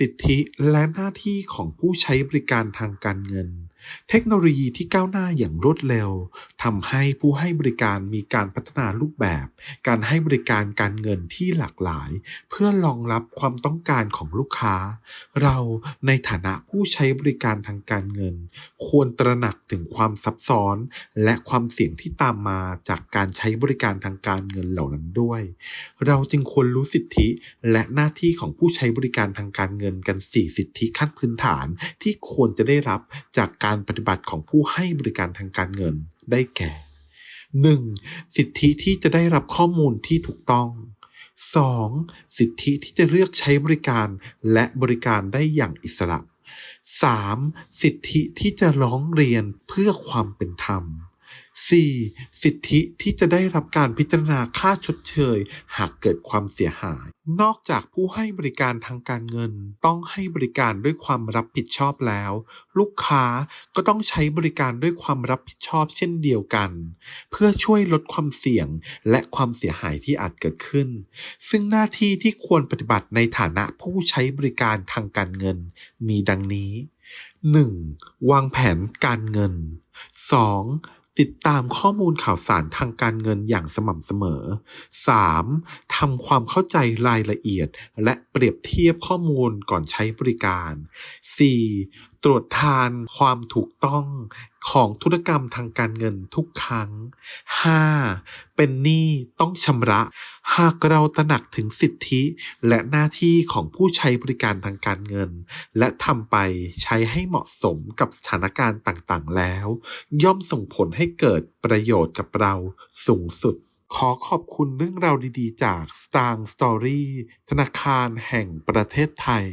สิทธิและหน้าที่ของผู้ใช้บริการทางการเงิน เทคโนโลยีที่ก้าวหน้าอย่างรวดเร็วทำให้ผู้ให้บริการมีการพัฒนารูปแบบ การให้บริการการเงินที่หลากหลาย เพื่อรองรับความต้องการของลูกค้า เราในฐานะผู้ใช้บริการทางการเงิน ควรตระหนักถึงความซับซ้อน และความเสี่ยงที่ตามมาจากการใช้บริการทางการเงินเหล่านั้นด้วย เราจึงควรรู้สิทธิและหน้าที่ของผู้ใช้บริการทางการเงินกัน 4 สิทธิขั้นพื้นฐานที่ควรจะได้รับจากการการปฏิบัติของผู้ให้บริการทางการเงินได้แก่ 1. สิทธิที่จะได้รับข้อมูลที่ถูกต้อง 2. สิทธิที่จะเลือกใช้บริการและบริการได้อย่างอิสระ 3. สิทธิที่จะร้องเรียนเพื่อความเป็นธรรม 4. สิทธิที่จะได้รับการพิจารณาค่าชดเชย หากเกิดความเสียหาย นอกจากผู้ให้บริการทางการเงิน ต้องให้บริการด้วยความรับผิดชอบแล้ว ลูกค้าก็ต้องใช้บริการด้วยความรับผิดชอบเช่นเดียวกัน เพื่อช่วยลดความเสี่ยงและความเสียหายที่อาจเกิดขึ้น ซึ่งหน้าที่ที่ควรปฏิบัติในฐานะผู้ใช้บริการทางการเงิน มีดังนี้ 1. วางแผนการเงิน 2. ติดตามข้อมูลข่าวสารทางการเงินอย่างสม่ำเสมอ 3. ทำความเข้าใจรายละเอียด และเปรียบเทียบข้อมูลก่อนใช้บริการ 4. ตรวจทานความถูกต้องของธุรกรรมทางการเงินทุกครั้ง 5. เป็นหนี้ต้องชำระ หากเราตระหนักถึงสิทธิและหน้าที่ของผู้ใช้บริการทางการเงิน และทำไปใช้ให้เหมาะสมกับสถานการณ์ต่างๆแล้ว ย่อมส่งผลให้เกิดประโยชน์กับเราสูงสุดขอขอบคุณเรื่องราวดีๆ จาก Star Story ธนาคารแห่งประเทศไทย